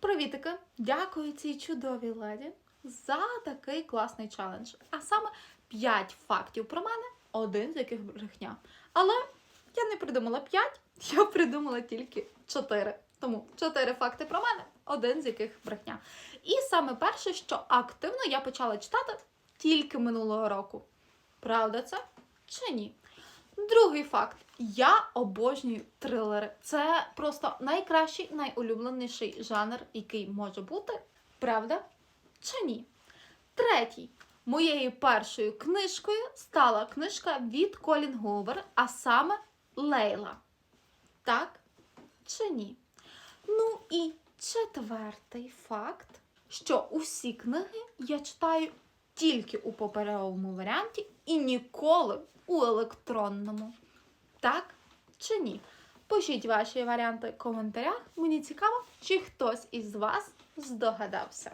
Привітики! Дякую цій чудовій леді за такий класний челендж. А саме 5 фактів про мене, один з яких брехня. Але я не придумала 5, я придумала тільки 4. Тому 4 факти про мене, один з яких брехня. І саме перше, що активно я почала читати тільки минулого року. Правда це чи ні? Другий факт. Я обожнюю трилери. Це просто найкращий, найулюбленіший жанр, який може бути. Правда чи ні? Третій. Моєю першою книжкою стала книжка від Колін Говер, а саме Лейла. Так чи ні? Ну і четвертий факт, що усі книги я читаю тільки у паперовому варіанті і ніколи у електронному. Так чи ні? Пишіть ваші варіанти в коментарях. Мені цікаво, чи хтось із вас здогадався.